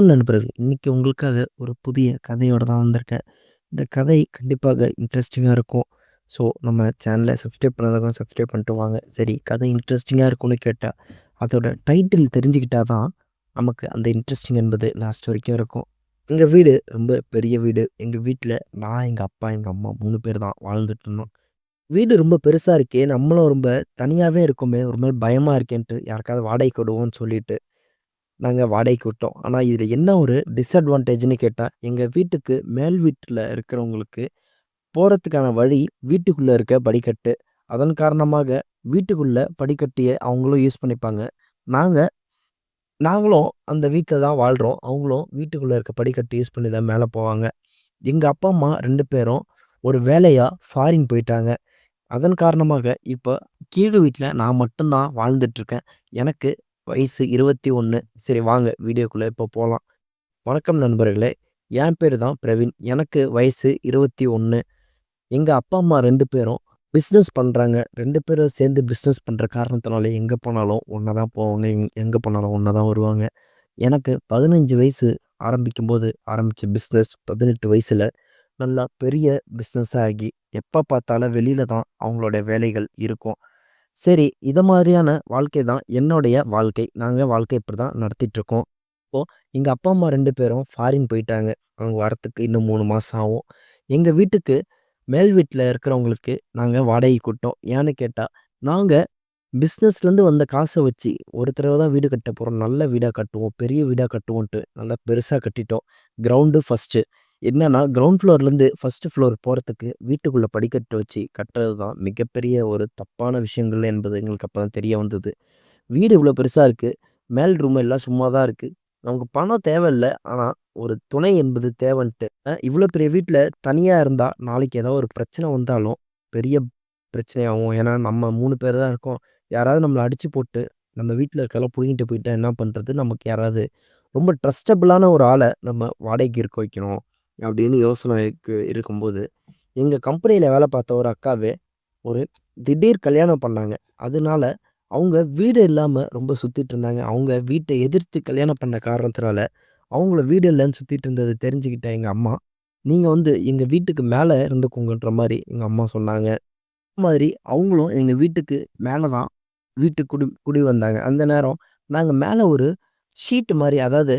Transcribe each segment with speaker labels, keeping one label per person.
Speaker 1: வணக்கம் நண்பர்கள் இன்றைக்கி உங்களுக்காக ஒரு புதிய கதையோடு தான் வந்திருக்கேன். இந்த கதை கண்டிப்பாக இன்ட்ரெஸ்டிங்காக இருக்கும். ஸோ நம்ம சேனலை சப்ஸ்கிரைப் பண்ணதுக்கும் சப்ஸ்கிரைப் பண்ணிட்டு வாங்க. சரி கதை இன்ட்ரெஸ்டிங்காக இருக்கும்னு கேட்டால் அதோட டைட்டில் தெரிஞ்சுக்கிட்டால் தான் நமக்கு அந்த இன்ட்ரெஸ்டிங் என்பது லாஸ்ட் வரைக்கும் இருக்கும். எங்கள் வீடு ரொம்ப பெரிய வீடு. எங்கள் வீட்டில் நான், எங்கள் அப்பா, எங்கள் அம்மா மூணு பேர் தான் வாழ்ந்துட்டு இருந்தோம். வீடு ரொம்ப பெருசாக இருக்கே! நம்மளும் ரொம்ப தனியாகவே இருக்கோமே! ஒரு மாதிரி பயமாக இருக்கேன்ட்டு யாருக்காவது வாடகைக்கு விடுவோம்ன்னு சொல்லிட்டு, நாங்கள் வாடகைக்கு விட்டோம். ஆனால் இதில் என்ன ஒரு டிஸ்அட்வான்டேஜ்னு கேட்டால் எங்கள் வீட்டுக்கு மேல் வீட்டில் இருக்கிறவங்களுக்கு போகிறதுக்கான வழி வீட்டுக்குள்ளே இருக்க படிக்கட்டு. அதன் காரணமாக வீட்டுக்குள்ளே படிக்கட்டியை அவங்களும் யூஸ் பண்ணிப்பாங்க. நாங்கள் நாங்களும் அந்த வீட்டில் தான் வாழ்கிறோம் அவங்களும் வீட்டுக்குள்ளே இருக்க படிக்கட்டு யூஸ் பண்ணி தான் மேலே போவாங்க. எங்கள் அப்பா, அம்மா ரெண்டு பேரும் ஒரு வேலையாக ஃபாரின் போயிட்டாங்க. அதன் காரணமாக இப்போ கீழ் வீட்டில் நான் மட்டும்தான் வாழ்ந்துட்டுருக்கேன் எனக்கு வயசு 21. சரி வாங்க வீடியோக்குள்ளே இப்போ போகலாம் வணக்கம் நண்பர்களே! என் பேர் தான் பிரவீன். எனக்கு வயசு 21. எங்க அப்பா, அம்மா ரெண்டு பேரும் பிஸ்னஸ் பண்ணுறாங்க ரெண்டு பேரும் சேர்ந்து பிஸ்னஸ் பண்ணுற காரணத்தினால எங்கே போனாலும் ஒன்றா தான் போவாங்க. எங் எங்கே போனாலும் ஒன்றா தான் வருவாங்க. எனக்கு 15 வயசு ஆரம்பிக்கும்போது ஆரம்பித்த பிஸ்னஸ் பதினெட்டு வயசில் நல்லா பெரிய பிஸ்னஸ் ஆகி, எப்போ பார்த்தாலும் வெளியில் தான் அவங்களோட வேலைகள் இருக்கும். சரி இதை மாதிரியான வாழ்க்கை தான் என்னுடைய வாழ்க்கை. நாங்கள் வாழ்க்கை இப்படி தான் நடத்திட்டுருக்கோம் இப்போது எங்கள் அப்பா, அம்மா ரெண்டு பேரும் ஃபாரின் போயிட்டாங்க. அவங்க வரத்துக்கு இன்னும் மூணு மாதம் ஆகும். எங்கள் வீட்டுக்கு மேல் வீட்டில் இருக்கிறவங்களுக்கு நாங்கள் வாடகை கூட்டோம் ஏன்னு கேட்டால் நாங்கள் பிஸ்னஸ்லேருந்து வந்த காசை வச்சு ஒரு தடவை தான் வீடு கட்ட போகிறோம் நல்ல வீடாக கட்டுவோம். பெரிய வீடாக கட்டுவோன்ட்டு நல்லா பெருசாக கட்டிட்டோம். Ground first. என்னன்னா கிரவுண்ட் ஃப்ளோர்லேருந்து ஃபஸ்ட்டு ஃப்ளோர் போகிறதுக்கு வீட்டுக்குள்ளே படிக்கட்டு வச்சு கட்டுறது தான் மிகப்பெரிய ஒரு தப்பான விஷயங்கள் என்பது எங்களுக்கு அப்போ தான் தெரிய வந்தது. வீடு இவ்வளோ பெருசாக இருக்குது மேல் ரூம் எல்லாம் சும்மா தான் இருக்குது நமக்கு பணம் தேவையில்ல. ஆனால் ஒரு துணை என்பது தேவைன்ட்டு. இவ்வளோ பெரிய வீட்டில் தனியாக இருந்தால் நாளைக்கு ஏதாவது ஒரு பிரச்சனை வந்தாலும் பெரிய பிரச்சனையாகும். ஏன்னா நம்ம மூணு பேர் தான் இருக்கோம். யாராவது நம்மளை அடித்து போட்டு நம்ம வீட்டில் இருக்கிறதெல்லாம் புடுங்கிட்டு போயிட்டா என்ன பண்ணுறது நமக்கு யாராவது ரொம்ப ட்ரஸ்டபுளான ஒரு ஆளை நம்ம வாடகைக்கு இருக்க வைக்கணும். அப்படின்னு யோசனைக்கு இருக்கும்போது, எங்கள் கம்பெனியில் வேலை பார்த்த ஒரு அக்காவே ஒரு திடீர் கல்யாணம் பண்ணாங்க. அதனால அவங்க வீடு இல்லாமல் ரொம்ப சுற்றிட்டு இருந்தாங்க. அவங்க வீட்டை எதிர்த்து கல்யாணம் பண்ண காரணத்தினால, அவங்கள வீடு இல்லைன்னு சுற்றிட்டு இருந்ததை தெரிஞ்சுக்கிட்ட எங்கள் அம்மா, நீங்கள் வந்து எங்கள் வீட்டுக்கு மேலே இருந்துக்கோங்கன்ற மாதிரி எங்கள் அம்மா சொன்னாங்க. மாதிரி அவங்களும் எங்கள் வீட்டுக்கு மேலே தான் வீட்டுக்கு குடி குடி வந்தாங்க. அந்த நேரம் நாங்கள் மேலே ஒரு ஷீட் மாதிரி அதாவது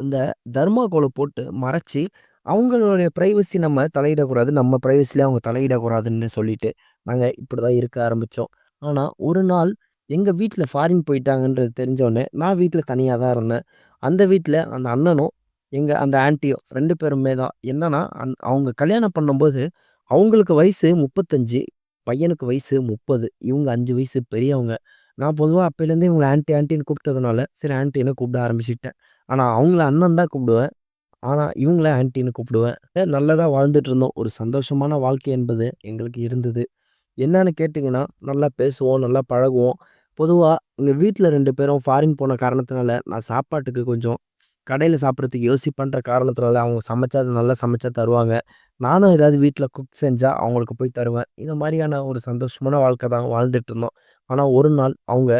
Speaker 1: இந்த தர்மாகோலை போட்டு மறைச்சி அவங்களுடைய ப்ரைவசி நம்ம தலையிடக்கூடாது. நம்ம ப்ரைவசியில் அவங்க தலையிடக்கூடாதுன்னு சொல்லிட்டு, நாங்கள் இப்படி தான் இருக்க ஆரம்பித்தோம் ஆனால் ஒரு நாள் எங்கள் வீட்டில் ஃபாரின் போயிட்டாங்கன்றது தெரிஞ்சோடனே நான் வீட்டில் தனியாக தான் இருந்தேன். அந்த வீட்டில் அந்த அண்ணனும், எங்கள் அந்த ஆன்ட்டியும் ரெண்டு பேருமே தான். என்னன்னா, அந் அவங்க கல்யாணம் பண்ணும்போது அவங்களுக்கு வயசு 35 பையனுக்கு வயசு 30 இவங்க அஞ்சு வயசு பெரியவங்க. நான் பொதுவாக அப்போலேருந்து இவங்கள ஆன்ட்டி ஆன்ட்டின்னு கூப்பிட்டதுனால, சரி ஆன்ட்டின்னு கூப்பிட ஆரம்பிச்சிட்டேன் ஆனால் அவங்கள அண்ணன் தான் கூப்பிடுவேன். ஆனால் இவங்கள ஆன்ட்டின்னு கூப்பிடுவேன். நல்லதாக வாழ்ந்துட்டு இருந்தோம். ஒரு சந்தோஷமான வாழ்க்கை என்பது எங்களுக்கு இருந்தது. என்னன்னு கேட்டிங்கன்னா நல்லா பேசுவோம், நல்லா பழகுவோம். பொதுவாக எங்கள் வீட்டில் ரெண்டு பேரும் ஃபாரின் போன காரணத்தினால, நான் சாப்பாட்டுக்கு கொஞ்சம் கடையில் சாப்பிட்றதுக்கு யோசிப்பன்ற காரணத்தினால, அவங்க சமைச்சா அது நல்லா சமைச்சா தருவாங்க. நானும் ஏதாவது வீட்டில் குக் செஞ்சால் அவங்களுக்கு போய் தருவேன். இந்த மாதிரியான ஒரு சந்தோஷமான வாழ்க்கை தான் வாழ்ந்துட்டு இருந்தோம். ஆனால் ஒரு நாள் அவங்க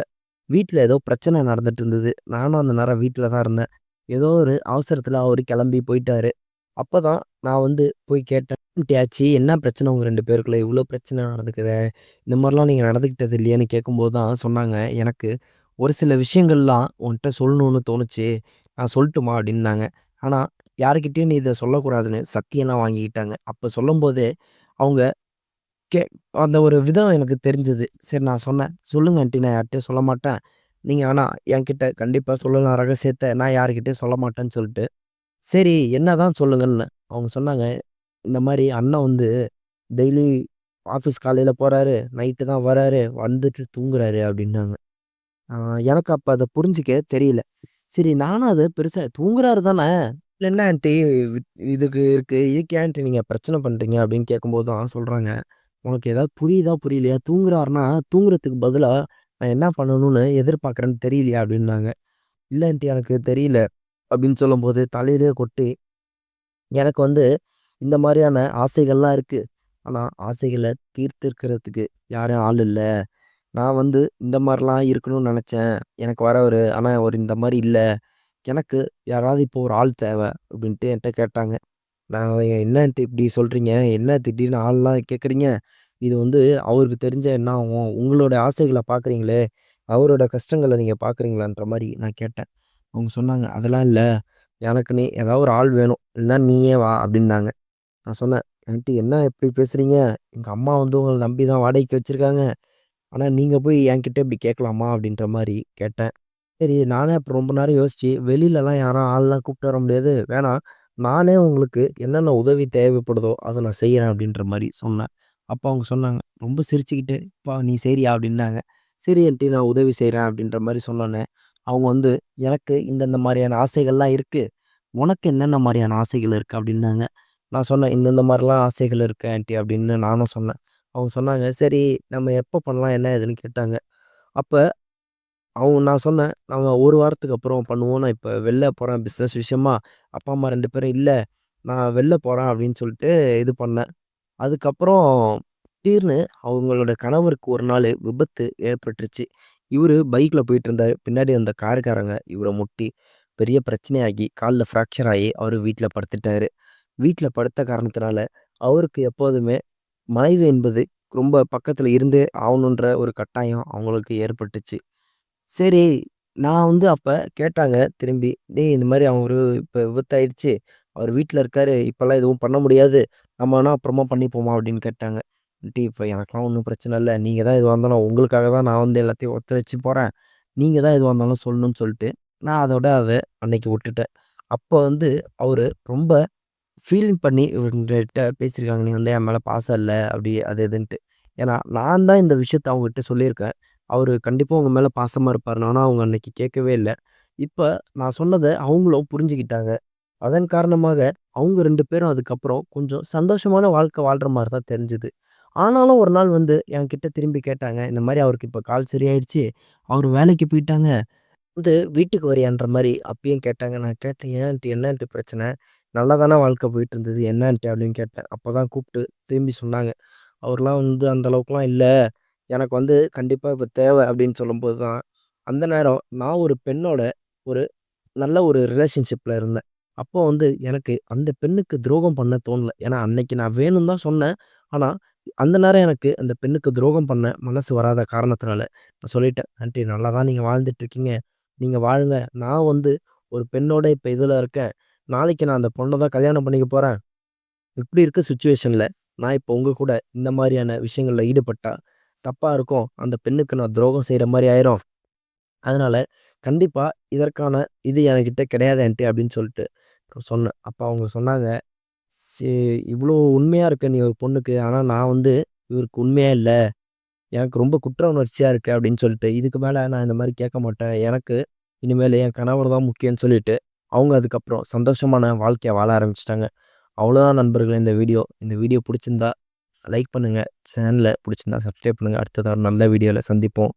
Speaker 1: வீட்டில் ஏதோ பிரச்சனை நடந்துட்டு இருந்தது. நானும் அந்த நேரம் வீட்டில் தான் இருந்தேன். ஏதோ ஒரு அவசரத்தில் அவர் கிளம்பி போயிட்டாரு. அப்பதான் நான் வந்து போய் கேட்டேன். "ஆன்ட்டியாச்சி என்ன பிரச்சனை உங்கள் ரெண்டு பேருக்குள்ள? இவ்வளோ பிரச்சனை நடக்குதே! இந்த மாதிரிலாம் நீங்கள் நடந்துக்கிட்டது இல்லையான்னு கேட்கும்போது தான் சொன்னாங்க, "எனக்கு ஒரு சில விஷயங்கள்லாம் உன்ட்ட சொல்லணும்னு தோணுச்சு. நான் சொல்லட்டுமா?" அப்படின்னாங்க. ஆனால் யாருக்கிட்டேயும் நீ இதை சொல்லக்கூடாதுன்னு சத்தியெல்லாம் வாங்கிக்கிட்டாங்க. அப்போ சொல்லும்போதே அவங்க கே அந்த ஒரு விதம் எனக்கு தெரிஞ்சது. சரி நான் சொன்னேன், "சொல்லுங்க ஆண்டி நான் யார்கிட்டயும் சொல்ல மாட்டேன். நீங்கள் ஆனால் என்கிட்ட கண்டிப்பாக சொல்லலாம் ரகசியத்தை நான் யார்கிட்டயும் சொல்ல மாட்டேன்னு" சொல்லிட்டு, சரி என்னதான் சொல்லுங்கன்னு அவங்க சொன்னாங்க, "இந்த மாதிரி அண்ணன் வந்து டெய்லி ஆஃபீஸ் காலையில் போகிறாரு நைட்டு தான் வராரு, வந்துட்டு தூங்குறாரு" அப்படின்னாங்க. எனக்கு அப்போ அதை புரிஞ்சுக்க தெரியல. சரி நானும் அது பெருசாக "தூங்குறாரு தானே, இல்லை என்ன ஆன்ட்டி இதுக்கு இருக்குது இதுக்கு ஏன் ஆன்ட்டி பிரச்சனை பண்ணுறீங்க அப்படின்னு கேட்கும்போது தான் சொல்கிறாங்க "உனக்கு ஏதாவது புரியுதா புரியலையா? தூங்குறாருன்னா தூங்குறதுக்கு பதிலாக நான் என்ன பண்ணணும்னு எதிர்பார்க்குறேன்னு தெரியலையா?" அப்படின்னாங்க. இல்லை ஆன்ட்டி எனக்கு தெரியல" அப்படின்னு சொல்லும்போது தலையிலேயே கொட்டி, எனக்கு வந்து இந்த மாதிரியான ஆசைகள்லாம் இருக்குது ஆனால் ஆசைகளை தீர்த்திருக்கிறதுக்கு யாரும் ஆள் இல்லை. நான் வந்து இந்த மாதிரிலாம் இருக்கணும்னு நினச்சேன். எனக்கு வரவரு ஆனால் ஒரு இந்த மாதிரி இல்லை. எனக்கு யாராவது இப்போ ஒரு ஆள் தேவை அப்படின்ட்டு என்கிட்ட கேட்டாங்க. நான் என்னன்ட்டு இப்படி சொல்கிறீங்க என்ன திடீர்னு ஆள்லாம் கேட்குறீங்க? இது வந்து அவருக்கு தெரிஞ்ச என்ன ஆகும்? உங்களோட ஆசைகளை பார்க்குறீங்களே அவரோட கஷ்டங்களை நீங்கள் பார்க்குறீங்களான்ற மாதிரி நான் கேட்டேன். அவங்க சொன்னாங்க அதெல்லாம் இல்லை. எனக்கு நீ ஏதாவது ஒரு ஆள் வேணும். இல்லைன்னா நீயே வா அப்படின்னாங்க. நான் சொன்னேன் என்கிட்ட என்ன எப்படி பேசுகிறீங்க எங்கள் அம்மா வந்து உங்களை நம்பி தான் வாடகைக்கு வச்சுருக்காங்க. ஆனால் நீங்கள் போய் என்கிட்ட இப்படி கேட்கலாமா? அப்படின்ற மாதிரி கேட்டேன். சரி நானே அப்புறம் ரொம்ப நேரம் யோசிச்சு வெளியிலலாம் யாரும் ஆள்லாம் கூப்பிட்டு வர முடியாது. வேணாம். நானே உங்களுக்கு என்னென்ன உதவி தேவைப்படுதோ அதை நான் செய்கிறேன் அப்படின்ற மாதிரி சொன்னேன். அப்போ அவங்க சொன்னாங்க ரொம்ப சிரிச்சுக்கிட்டு "அப்பா நீ செய்றியா?" அப்படின்னாங்க. சரி ஆன்ட்டி நான் உதவி செய்கிறேன் அப்படின்ற மாதிரி சொன்னோன்னே, அவங்க வந்து "எனக்கு இந்தந்த மாதிரியான ஆசைகள்லாம் இருக்கு. உனக்கு என்னென்ன மாதிரியான ஆசைகள் இருக்கு?" அப்படின்னாங்க. நான் சொன்னேன், "இந்தந்த மாதிரிலாம் ஆசைகள் இருக்கு ஆன்ட்டி" அப்படின்னு நானும் சொன்னேன். அவங்க சொன்னாங்க, "சரி நம்ம எப்போ பண்ணலாம்? என்ன ஏதுன்னு?" கேட்டாங்க. அப்ப அவங்க நான் சொன்னேன், "நம்ம 1 வாரத்துக்கு அப்புறம் பண்ணுவோம். நான் இப்ப வெளில போறேன் பிசினஸ் விஷயமா. அப்பா, அம்மா 2 பேரும் இல்ல. நான் வெளில போறேன்" அப்படின்னு சொல்லிட்டு இது பண்ணேன். அதுக்கப்புறம் திடீர்னு அவங்களோட கணவருக்கு ஒரு நாள் விபத்து ஏற்பட்டுருச்சு. இவரு பைக்ல போயிட்டுருந்தாரு. பின்னாடி வந்த காருக்காரங்க இவர முட்டி, பெரிய பிரச்சனையாகி, கால்ல ஃப்ராக்சர் ஆகி அவரு வீட்ல படுத்துட்டாரு. வீட்ல படுத்த காரணத்தினால, அவருக்கு எப்போதுமே மனைவி என்பது ரொம்ப பக்கத்துல இருந்தே ஆவணுன்ற ஒரு கட்டாயம் அவங்களுக்கு ஏற்பட்டுச்சு. சரி, நான் வந்து அப்ப கேட்டாங்க திரும்பி, "டேய் இந்த மாரி அவரு இப்ப விபத்தாயிடுச்சு. அவரு வீட்ல இருக்காரு. இப்பலாம் எதுவும் பண்ண முடியாது. நம்ம வேணா அப்புறமா பண்ணிப்போமா?" அப்படின்னு கேட்டாங்க. "ஆன்ட்டி இப்ப எனக்கெல்லாம் ஒண்ணும் பிரச்சனை இல்ல. நீங்க தான் எதுவா இருந்தாலும் உங்களுக்காக தான் நான் வந்து எல்லாத்தையும் ஒத்துழைச்சு போறேன். நீங்க தான் எதுவா இருந்தாலும் சொல்லணும்னு" சொல்லிட்டு, நான் அதோட அத அன்னைக்கு விட்டுட்டேன். அப்ப வந்து அவரு ரொம்ப ஃபீலிங் பண்ணி என்கிட்ட பேசியிருக்காங்க. "நீ வந்து என் மேல பாசம் இல்ல" அப்படி அது இதுன்ட்டு. ஏன்னா, நான் தான் இந்த விஷயத்த அவங்ககிட்ட சொல்லியிருக்கேன். அவர் கண்டிப்பாக உங்கள் மேலே பாசமாக இருப்பார் ஆனால் அவங்க அன்னைக்கு கேட்கவே இல்லை இப்போ நான் சொன்னதை அவங்களும் புரிஞ்சுக்கிட்டாங்க. அதன் காரணமாக அவங்க ரெண்டு பேரும் அதுக்கப்புறம் கொஞ்சம் சந்தோஷமான வாழ்க்கை வாழ்கிற மாதிரி தான் தெரிஞ்சுது ஆனாலும் ஒரு நாள் வந்து என்கிட்ட திரும்பி கேட்டாங்க. இந்த மாதிரி அவருக்கு இப்போ கால் சரியாயிடுச்சு. அவர் வேலைக்கு போயிட்டாங்க. வந்து வீட்டுக்கு வரையான்ற மாதிரி அப்பயும் கேட்டாங்க. நான் கேட்டேன், ஏன்ட்டு என்னன்ட்டு பிரச்சனை? நல்லா தானே வாழ்க்கை போயிட்டு இருந்தது என்னன்ட்டு அப்படின்னு கேட்டேன். அப்போ தான் கூப்பிட்டு திரும்பி சொன்னாங்க. "அவர்லாம் வந்து அந்த அளவுக்குலாம் இல்லை எனக்கு வந்து கண்டிப்பாக இப்போ தேவை" அப்படின்னு சொல்லும்போது தான், அந்த நேரம் நான் ஒரு பெண்ணோட ஒரு நல்ல ஒரு ரிலேஷன்ஷிப்பில் இருந்தேன். அப்போ வந்து எனக்கு அந்த பெண்ணுக்கு துரோகம் பண்ண தோணல. ஏன்னா, அன்னைக்கு நான் வேணும்னு தான் சொன்னேன். ஆனால் அந்த நேரம் எனக்கு அந்த பெண்ணுக்கு துரோகம் பண்ண மனசு வராத காரணத்தினால, நான் சொல்லிட்டேன், "ஆன்ட்டி நல்லா தான் நீங்கள் வாழ்ந்துட்டுருக்கீங்க. நீங்கள் வாழுங்க. நான் வந்து ஒரு பெண்ணோட இப்போ இதில் இருக்கேன். நாளைக்கு நான் அந்த பொண்ணை தான் கல்யாணம் பண்ணிக்க போகிறேன் இப்படி இருக்க சுச்சுவேஷனில் நான் இப்போ உங்கள் கூட இந்த மாதிரியான விஷயங்களில் ஈடுபட்டால் தப்பாக இருக்கும். அந்த பெண்ணுக்கு நான் துரோகம் செய்கிற மாதிரி ஆயிரும். அதனால் கண்டிப்பாக இதற்கான இது என்கிட்ட கிடையாது ஆன்ட்டி" அப்படின்னு சொல்லிட்டு சொன்னேன். அப்போ அவங்க சொன்னாங்க, "சே இவ்வளோ உண்மையாக இருக்க நீ ஒரு பொண்ணுக்கு. ஆனால் நான் வந்து இவருக்கு உண்மையாக இல்லை எனக்கு ரொம்ப குற்ற உணர்ச்சியாக இருக்குது அப்படின்னு சொல்லிட்டு, இதுக்கு மேலே நான் இந்த மாதிரி கேட்க மாட்டேன். எனக்கு இனிமேல் என் கணவர் தான் முக்கியம்னு சொல்லிட்டு, அவங்க அதுக்கப்புறம் சந்தோஷமான வாழ்க்கையை வாழ ஆரம்பிச்சிட்டாங்க அவ்வளோதான் நண்பர்கள் இந்த வீடியோ. இந்த வீடியோ பிடிச்சிருந்தா லைக் பண்ணுங்கள் சேனலில் பிடிச்சிருந்தா சப்ஸ்கிரைப் பண்ணுங்கள் அடுத்ததாக நல்ல வீடியோவில் சந்திப்போம்.